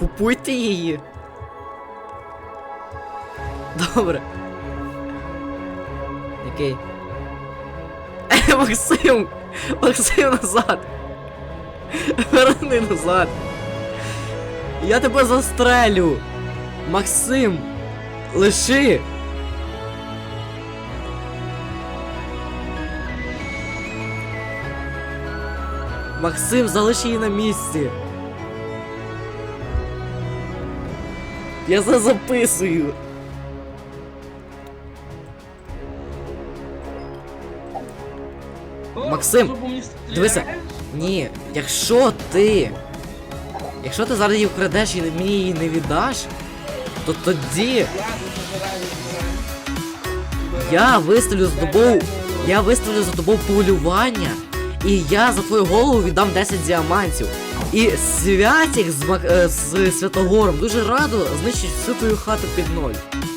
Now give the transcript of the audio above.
Купуйте її. Добре. Який? Е, Максим! Максим назад! Верни назад! Я тебе застрелю! Максим! Лиши! Максим, залиш її на місці! Я це записую! Максим? Дивися, ні, якщо ти. Якщо ти зараз її вкрадеш і мені її не віддаш, то тоді я виставлю з тобою. Я виставлю за тобою полювання, і я за твою голову віддам 10 діамантів. І святік з, е, з Святогором дуже радо знищить всю твою хату під ноль.